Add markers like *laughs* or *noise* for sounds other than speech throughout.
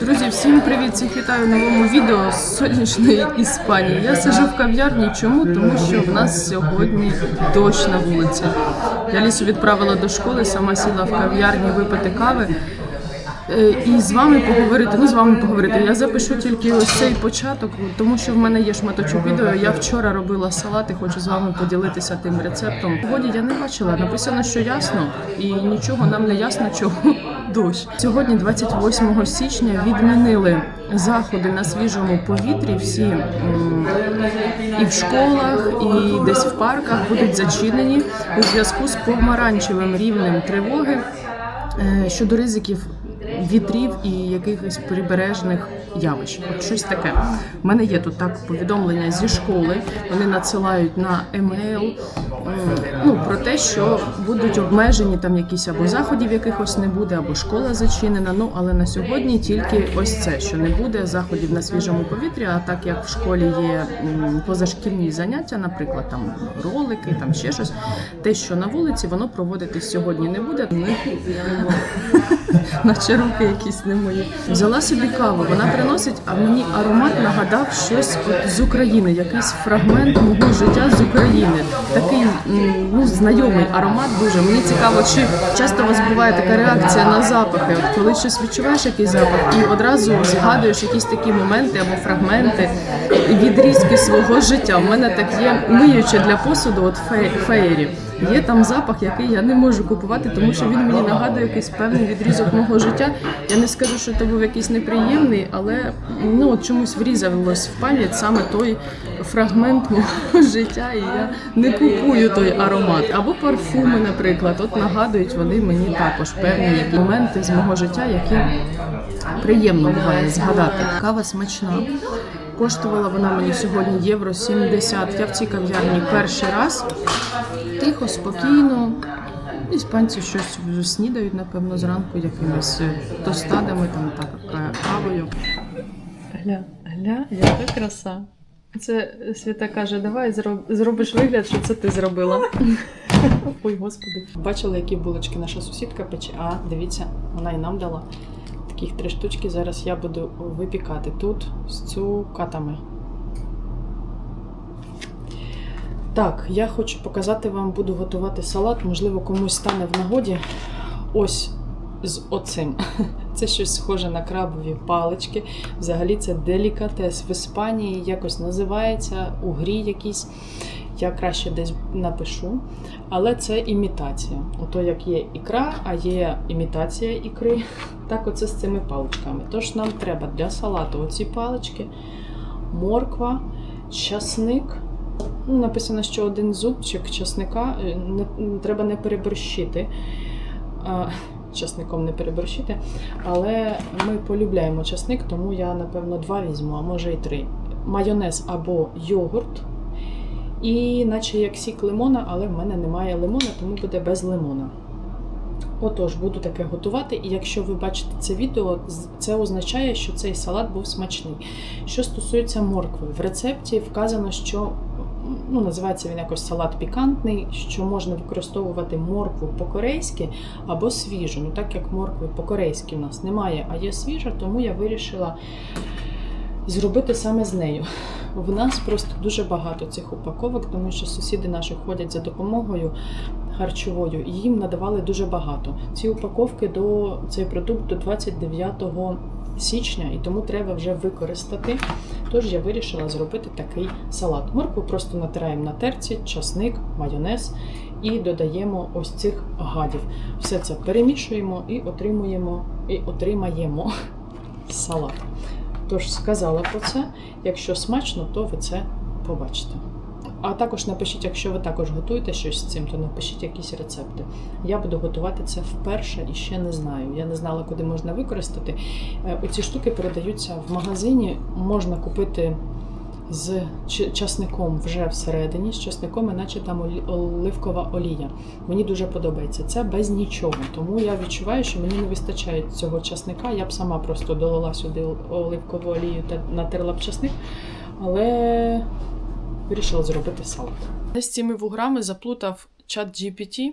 Друзі, всім привіт! Всіх вітаю в новому відео з сонячної Іспанії. Я сиджу в кав'ярні. Чому? Тому що в нас сьогодні дощ на вулиці. Я лісу відправила до школи, сама сіла в кав'ярні випити кави. Е, І з вами поговорити. Ну з вами поговорити. Я запишу тільки ось цей початок, тому що в мене є шматочок відео. Я вчора робила салат і хочу з вами поділитися тим рецептом. Погоді я не бачила. Написано, що ясно, і нічого нам не ясно, чого дощ. Сьогодні, 28 січня, відмінили заходи на свіжому повітрі. Всі і в школах, і десь в парках будуть зачинені у зв'язку з помаранчевим рівнем тривоги е, щодо ризиків вітрів і якихось прибережних явищ. От щось таке. У мене є тут так повідомлення зі школи. Вони надсилають на емейл ну, про те, що будуть обмежені там якісь або заходів якихось не буде, або школа зачинена. Ну але на сьогодні тільки ось це, що не буде заходів на свіжому повітрі. А так як в школі є позашкільні заняття, наприклад, там ролики, там ще щось, те, що на вулиці, воно проводитись сьогодні не буде. Ми *laughs* наче руки якісь не мої. Взяла собі каву, вона приносить, а мені аромат нагадав щось от з України, якийсь фрагмент мого життя з України. Такий ну, знайомий аромат дуже. Мені цікаво, чи часто у вас буває така реакція на запахи. От коли щось відчуваєш якийсь запах, і одразу згадуєш якісь такі моменти або фрагменти відрізки свого життя. У мене так є миюче для посуду, от фе- феєрі. Є там запах, який я не можу купувати, тому що він мені нагадує якийсь певний відрізок мого життя. Я не скажу, що це був якийсь неприємний, але ну чомусь врізалось в пам'ять саме той фрагмент мого *laughs* життя, і я не купую той аромат. Або парфуми, наприклад. От нагадують вони мені також певні моменти з мого життя, які приємно буває згадати. Кава смачна. Коштувала вона мені сьогодні євро 70. Я в цій кав'ярні перший раз. Тихо, спокійно. Іспанці щось снідають, напевно, зранку якимись е, тостадами, там так е, кавою. Гля, гля, яка краса. Це Свята каже, давай зроб- зробиш вигляд, що це ти зробила. Ой, господи. Бачили, які булочки наша сусідка пече. А, дивіться, вона і нам дала. Таких три штучки. Зараз я буду випікати тут з цукатами. Так, я хочу показати вам, буду готувати салат. Можливо, комусь стане в нагоді. Ось з оцим. *laughs* Це щось схоже на крабові палички. Взагалі це делікатес в Іспанії, якось називається у грі якійсь. Я краще десь напишу. Але це імітація. Ото як є ікра, а є імітація ікри. *laughs* Так, оце з цими паличками. Тож нам треба для салату оці палички, морква, часник. Ну, написано, що один зубчик часника е, треба не переборщити. *laughs* Часником не переборщити. Але ми полюбляємо часник, тому я, напевно, два візьму, а може і три. Майонез або йогурт. І наче як сік лимона, але в мене немає лимона, тому буде без лимона. Отож, буду таке готувати, і якщо ви бачите це відео, це означає, що цей салат був смачний. Що стосується моркви, в рецепті вказано, що ну, називається він якось салат пікантний, що можна використовувати моркву по-корейськи або свіжу. Ну, так як моркви по-корейськи в нас немає, а є свіжа, тому я вирішила зробити саме з нею. В нас просто дуже багато цих упаковок, тому що сусіди наші ходять за допомогою харчовою, і їм надавали дуже багато. Ці упаковки до цей продукт до 29 січня, і тому треба вже використати. Тож я вирішила зробити такий салат. Моркву просто натираємо на терці, часник, майонез і додаємо ось цих гадів. Все це перемішуємо і отримуємо і отримаємо *laughs* салат. Тож сказала про це. Якщо смачно, то ви це побачите. А також напишіть, якщо ви також готуєте щось з цим, то напишіть якісь рецепти. Я буду готувати це вперше і ще не знаю. Я не знала, куди можна використати. Е, Оці штуки передаються в магазині. Можна купити з часником вже всередині, з часником, іначе там оливкова олія. Мені дуже подобається. Це без нічого. Тому я відчуваю, що мені не вистачає цього часника. Я б сама просто долила сюди оливкову олію та натерла б часник. Але вирішила зробити салат. З цими вуграми заплутав чат GPT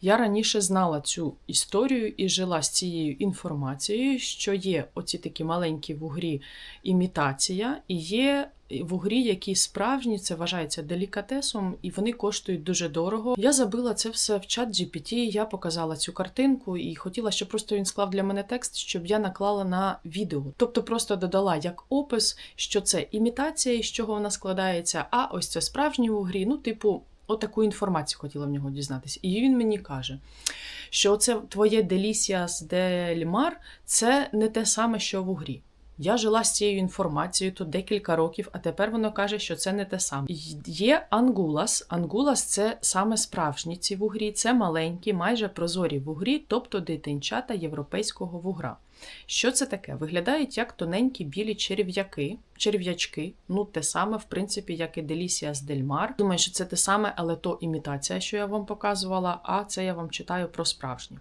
Я раніше знала цю історію і жила з цією інформацією, що є оці такі маленькі вугрі імітація, і є вугрі, які справжні, це вважається делікатесом, і вони коштують дуже дорого. Я забила це все в чат GPT, я показала цю картинку і хотіла, щоб просто він склав для мене текст, щоб я наклала на відео. Тобто просто додала як опис, що це імітація, з чого вона складається, а ось це справжні вугрі, ну, типу. Отаку інформацію хотіла в нього дізнатися. І він мені каже, що це твоє Делісіас де Лімар це не те саме, що в угрі. Я жила з цією інформацією тут декілька років, а тепер воно каже, що це не те саме. Є ангулас. Ангулас це саме справжні ці вугрі, це маленькі, майже прозорі вугрі, тобто дитинчата європейського вугра. Що це таке? Виглядають як тоненькі білі черв'яки, черв'ячки, ну те саме, в принципі, як і Делісіас Дельмар. Думаю, що це те саме, але то імітація, що я вам показувала, а це я вам читаю про справжні.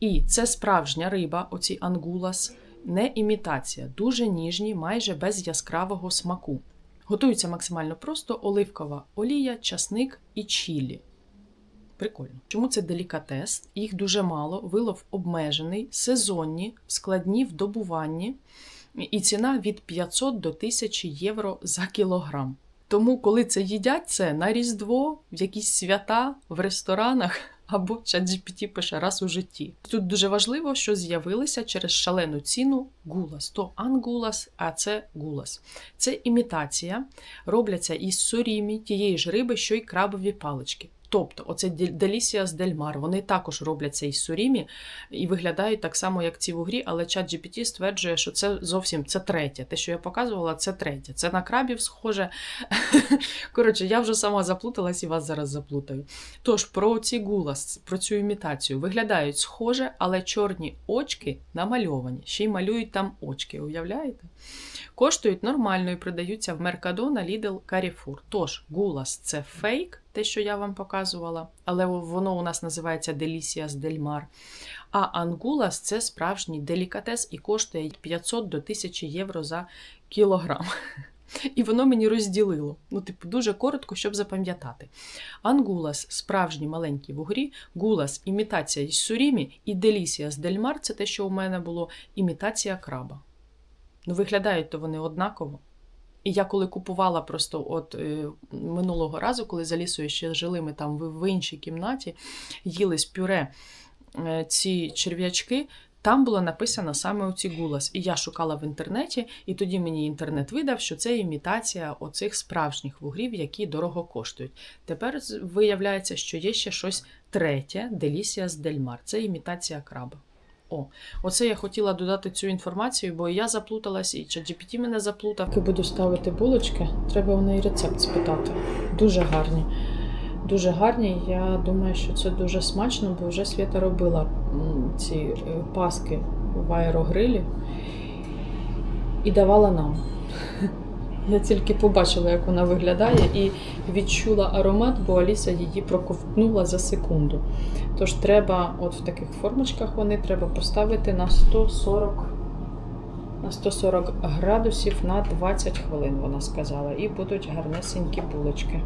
І це справжня риба, оці ангулас, не імітація, дуже ніжні, майже без яскравого смаку. Готуються максимально просто оливкова олія, часник і чілі. Прикольно. Чому це делікатес? Їх дуже мало, вилов обмежений, сезонні, складні в добуванні, і ціна від 500 до 1000 євро за кілограм. Тому, коли це їдять, це на Різдво, в якісь свята, в ресторанах або ChatGPT пише раз у житті. Тут дуже важливо, що з'явилися через шалену ціну гулас. То ангулас, а це гулас. Це імітація, робляться із сорімі тієї ж риби, що й крабові палички. Тобто, оце Делісіас Дельмар, вони також робляться із сурімі і виглядають так само, як ці вугрі, але чат GPT стверджує, що це зовсім це третє. Те, що я показувала, це третє. Це на крабів схоже. *laughs* Коротше, я вже сама заплуталась і вас зараз заплутаю. Тож, про ці гулас, про цю імітацію виглядають схоже, але чорні очки намальовані. Ще й малюють там очки, уявляєте? Коштують нормально і продаються в Меркадона, Lidl, Carrefour. Тож, гулас це фейк, те, що я вам показувала, але воно у нас називається Delicious Del Mar. А ангулас це справжній делікатес і коштує 500 до 1000 євро за кілограм. *laughs* І воно мені розділило. Ну, типу, дуже коротко, щоб запам'ятати. Ангулас справжні маленькі вугрі, гулас імітація із сурімі, і Делісіас Дельмар це те, що у мене було імітація краба. Ну, виглядають то вони однаково. І я коли купувала просто от е, минулого разу, коли за лісою ще жили ми там в, іншій кімнаті, їли з пюре е, ці черв'ячки, там було написано саме оці гулас. І я шукала в інтернеті, і тоді мені інтернет видав, що це імітація оцих справжніх вугрів, які дорого коштують. Тепер виявляється, що є ще щось третє Делісіас Дельмар. Це імітація краба. О, оце я хотіла додати цю інформацію, бо я заплуталась, і ChatGPT мене заплутав. Поки буду ставити булочки, треба у неї рецепт спитати. Дуже гарні. Дуже гарні. Я думаю, що це дуже смачно, бо вже Свята робила ці е, паски в аерогрилі і давала нам. *laughs* Я тільки побачила, як вона виглядає, і відчула аромат, бо Аліса її проковтнула за секунду. Тож треба, от в таких формочках вони треба поставити на 140 на 140 градусів на 20 хвилин, вона сказала, і будуть гарнесенькі булочки.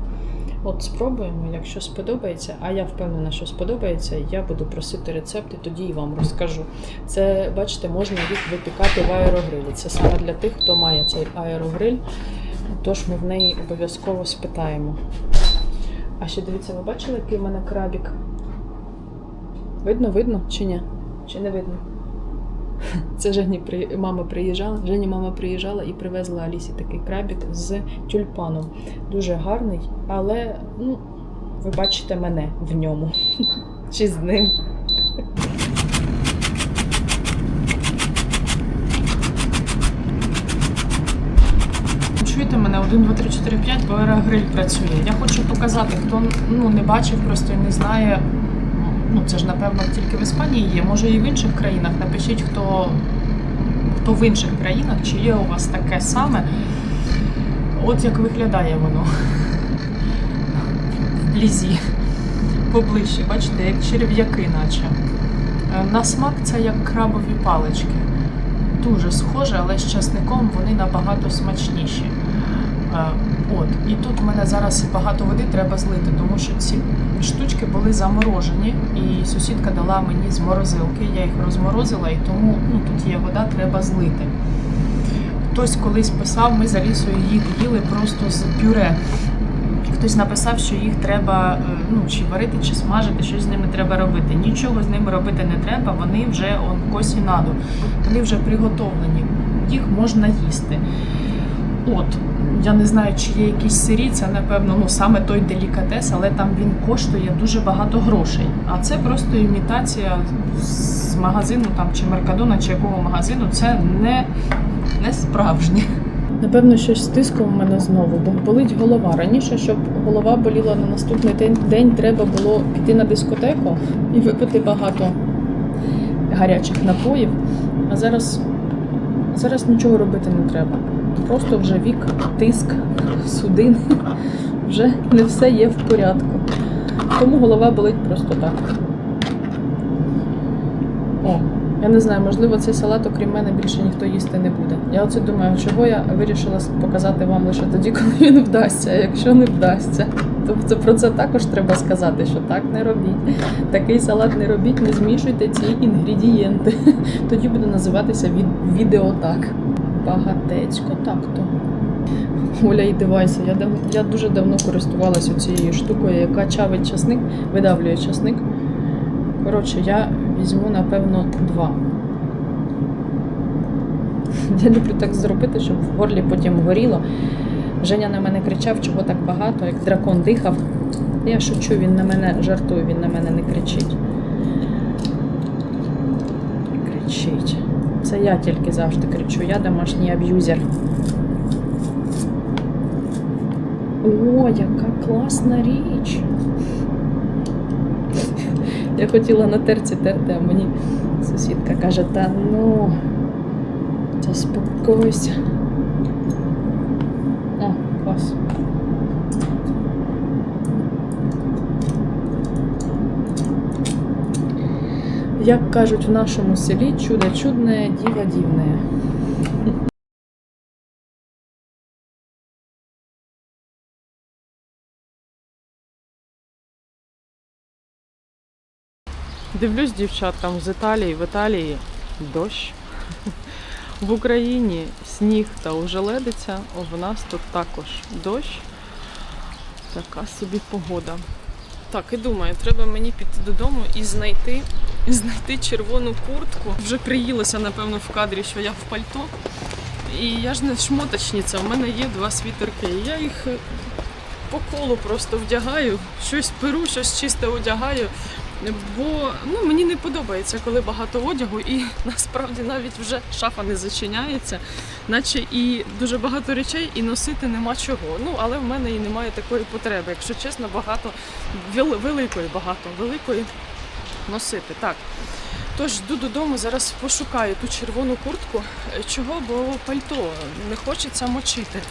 От спробуємо, якщо сподобається, а я впевнена, що сподобається, я буду просити рецепти, тоді і вам розкажу. Це, бачите, можна їх випікати в аерогрилі. Це саме для тих, хто має цей аерогриль. Тож ми в неї обов'язково спитаємо. А ще дивіться, ви бачили, який в мене крабік? Видно, видно чи ні? Чи не видно? *laughs* Це Жені при... мама приїжджала. Жені мама приїжджала і привезла Алісі такий крабік з тюльпаном. Дуже гарний, але ну, ви бачите мене в ньому. *laughs* Чи з ним. Мене 1, 2, 3, 4, 5, бо аерогриль працює. Я хочу показати, хто ну, не бачив, просто і не знає. Ну, це ж, напевно, тільки в Іспанії є, може і в інших країнах. Напишіть, хто, хто в інших країнах, чи є у вас таке саме. От як виглядає воно вблизі, поближче, бачите, як черв'яки, наче. Е, На смак це як крабові палички. Дуже схоже, але з часником вони набагато смачніші. Е, От, і тут в мене зараз багато води треба злити, тому що ці штучки були заморожені, і сусідка дала мені з морозилки. Я їх розморозила, і тому ну, тут є вода, треба злити. Хтось колись писав, ми за лісою їх їли просто з пюре. Хтось написав, що їх треба е, ну, чи варити, чи смажити, щось з ними треба робити. Нічого з ними робити не треба, вони вже он косі наду, вони вже приготовлені, їх можна їсти. От, я не знаю, чи є якісь сирі, це напевно ну, саме той делікатес, але там він коштує дуже багато грошей. А це просто імітація з магазину там, чи Меркадона, чи якого магазину. Це не, не справжнє. Напевно, щось з тиском мене знову, бо болить голова. Раніше, щоб голова боліла на наступний день, день треба було піти на дискотеку і випити багато гарячих напоїв. А зараз, зараз нічого робити не треба. Просто вже вік, тиск, судин. Вже не все є в порядку. Тому голова болить просто так. О, я не знаю, можливо, цей салат, окрім мене, більше ніхто їсти не буде. Я оце думаю, чого я вирішила показати вам лише тоді, коли він вдасться. А якщо не вдасться, то це про це також треба сказати, що так не робіть. Такий салат не робіть, не змішуйте ці інгредієнти. Тоді буде називатися від... відео так. Багатецько так-то. Оля і дивайся, я, я дуже давно користувалася цією штукою, яка чавить часник, видавлює часник. Коротше, я візьму, напевно, два. Я люблю так зробити, щоб в горлі потім горіло. Женя на мене кричав, чого так багато, як дракон дихав. Я шучу, він на мене жартує, він на мене не кричить. Кричить. Це я тільки завжди кричу, я домашній аб'юзер. О, яка класна річ! Я хотіла на терці терти, а мені сусідка каже, та ну, заспокойся. О, клас. Як кажуть в нашому селі, чудо чудне, діва дівне. Дивлюсь дівчаткам з Італії. В Італії дощ. В Україні сніг та ожеледиця. О, в нас тут також дощ. Така собі погода. Так, і думаю, треба мені піти додому і знайти, знайти червону куртку. Вже приїлося, напевно, в кадрі, що я в пальто. І я ж не шмоточниця, у мене є два світерки. Я їх е, по колу просто вдягаю, щось перу, щось чисте одягаю. Бо ну, мені не подобається, коли багато одягу, і *laughs* насправді навіть вже шафа не зачиняється, наче і дуже багато речей, і носити нема чого. Ну, але в мене і немає такої потреби, якщо чесно, багато великої, багато великої носити. Так. Тож йду додому, зараз пошукаю ту червону куртку. Е, Чого? Бо пальто не хочеться мочити.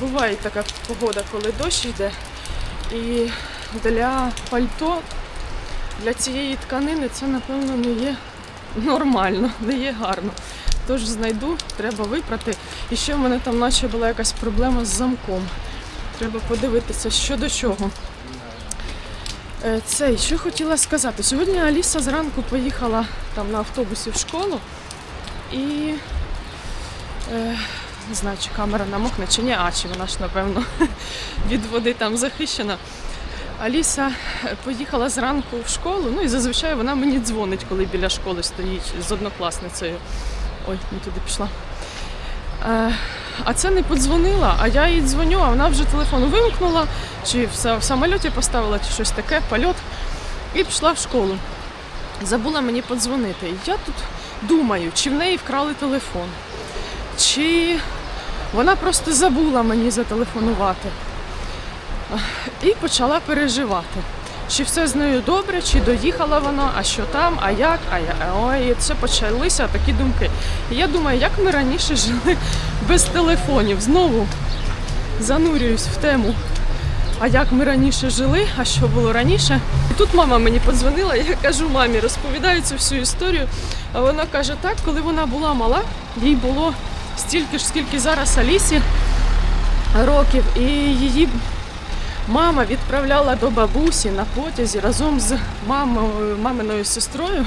Буває така погода, коли дощ йде, і для пальто для цієї тканини це, напевно, не є нормально, не є гарно. Тож знайду, треба випрати. І ще в мене там наче була якась проблема з замком. Треба подивитися, що до чого. Е, Цей, що хотіла сказати. Сьогодні Аліса зранку поїхала там на автобусі в школу і е, не знаю, чи камера намокне, чи ні, а чи вона ж, напевно, *laughs* від води там захищена. Аліса е, поїхала зранку в школу, ну і зазвичай вона мені дзвонить, коли біля школи стоїть з однокласницею. Ой, не туди пішла. Е, а це не подзвонила, а я їй дзвоню, а вона вже телефон вимкнула, чи в са- в самольоті поставила, чи щось таке, польот, і пішла в школу. Забула мені подзвонити. Я тут думаю, чи в неї вкрали телефон, чи вона просто забула мені зателефонувати. І почала переживати. Чи все з нею добре, чи доїхала вона, а що там, а як, а я. Ой, це почалися такі думки. І я думаю, як ми раніше жили без телефонів. Знову занурююсь в тему. А як ми раніше жили, а що було раніше? І тут мама мені подзвонила, я кажу мамі, розповідаю цю всю історію. А вона каже, так, коли вона була мала, їй було стільки ж, скільки зараз Алісі. років, і її мама відправляла до бабусі на потязі разом з мамою, маминою сестрою.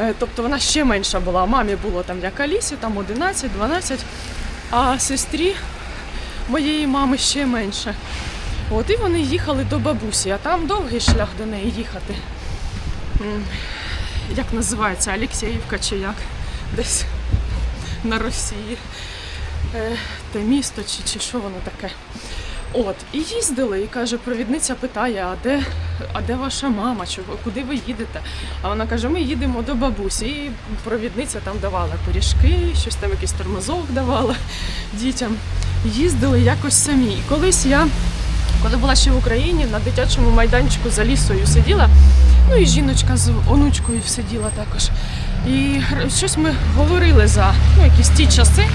Е, Тобто вона ще менша була. Мамі було там як Алісі, там 11-12, а сестрі моєї мами ще менше. От і вони їхали до бабусі, а там довгий шлях до неї їхати. Як називається Алексіївка чи як? Десь на Росії. Е, Те місто чи, чи що воно таке. От, і їздили, і каже, провідниця питає, а де, а де ваша мама? Чого, куди ви їдете? А вона каже, ми їдемо до бабусі. І провідниця там давала пиріжки, щось там якийсь тормозок давала дітям. Їздили якось самі. І колись я, коли була ще в Україні, на дитячому майданчику за лісою сиділа, ну і жіночка з онучкою сиділа також. І щось ми говорили за ну, якісь ті часи,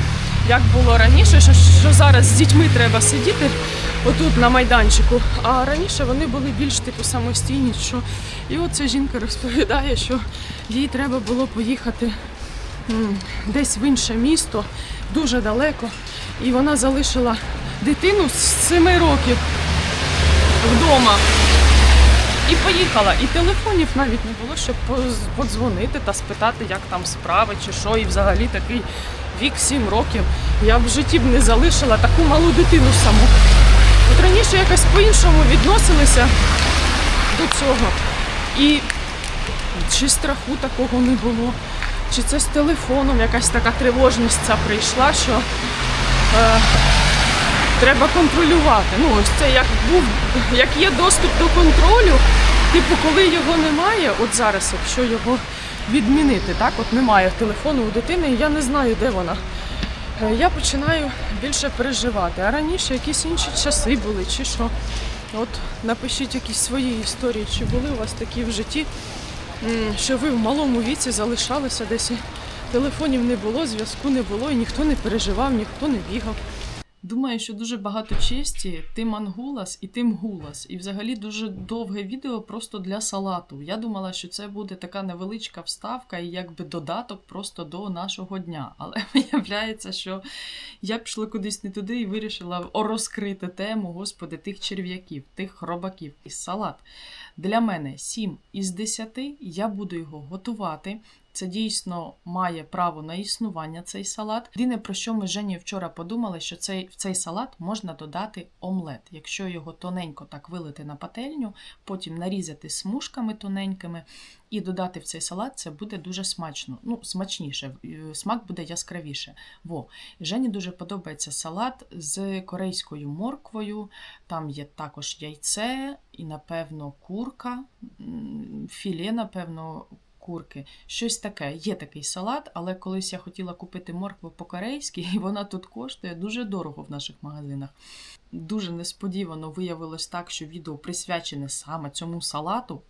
як було раніше, що, що зараз з дітьми треба сидіти отут на майданчику. А раніше вони були більш типу самостійні. Що... І от ця жінка розповідає, що їй треба було поїхати десь в інше місто, дуже далеко. І вона залишила дитину з 7 років вдома. І поїхала. І телефонів навіть не було, щоб подзвонити та спитати, як там справи чи що. І взагалі такий вік 7 років. Я б в житті б не залишила таку малу дитину саму. От раніше якось по-іншому відносилися до цього. І чи страху такого не було, чи це з телефоном якась така тривожність ця прийшла, що е, треба контролювати. Ну, ось це як був, як є доступ до контролю, типу, коли його немає, от зараз, якщо його відмінити, так, от немає телефону у дитини, і я не знаю, де вона. Е, Я починаю більше переживати. А раніше якісь інші часи були, чи що. От напишіть якісь свої історії, чи були у вас такі в житті, що ви в малому віці залишалися десь телефонів не було, зв'язку не було, і ніхто не переживав, ніхто не бігав. Думаю, що дуже багато честі тим ангулас і тим гулас. І взагалі дуже довге відео просто для салату. Я думала, що це буде така невеличка вставка і якби додаток просто до нашого дня. Але *laughs* виявляється, що я пішла кудись не туди і вирішила розкрити тему, господи, тих черв'яків, тих хробаків. І салат для мене 7 із 10. Я буду його готувати. Це дійсно має право на існування цей салат. Єдине, про що ми з Женєю вчора подумали, що цей, в цей салат можна додати омлет. Якщо його тоненько так вилити на пательню, потім нарізати смужками тоненькими і додати в цей салат, це буде дуже смачно. Ну, смачніше, е, смак буде яскравіше. Во. Жені дуже подобається салат з корейською морквою. Там є також яйце і, напевно, курка, філе, напевно, курки. Щось таке. Є такий салат, але колись я хотіла купити моркву по-корейськи, і вона тут коштує дуже дорого в наших магазинах. Дуже несподівано виявилось так, що відео присвячене саме цьому салату.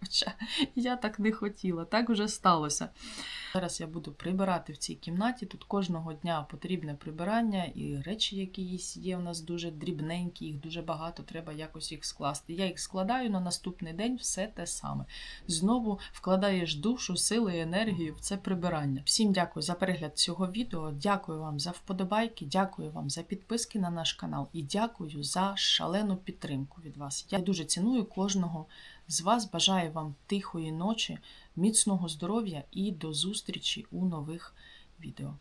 Хоча я так не хотіла, так вже сталося. Зараз я буду прибирати в цій кімнаті. Тут кожного дня потрібне прибирання, і речі, якісь є у нас дуже дрібненькі, їх дуже багато, треба якось їх скласти. Я їх складаю на наступний день все те саме. Знову вкладаєш душу, сили і енергію в це прибирання. Всім дякую за перегляд цього відео. Дякую вам за вподобайки, дякую вам за підписки на наш канал і дякую за шалену підтримку від вас. Я дуже ціную кожного з вас. Бажаю вам тихої ночі, міцного здоров'я і до зустрічі у нових відео.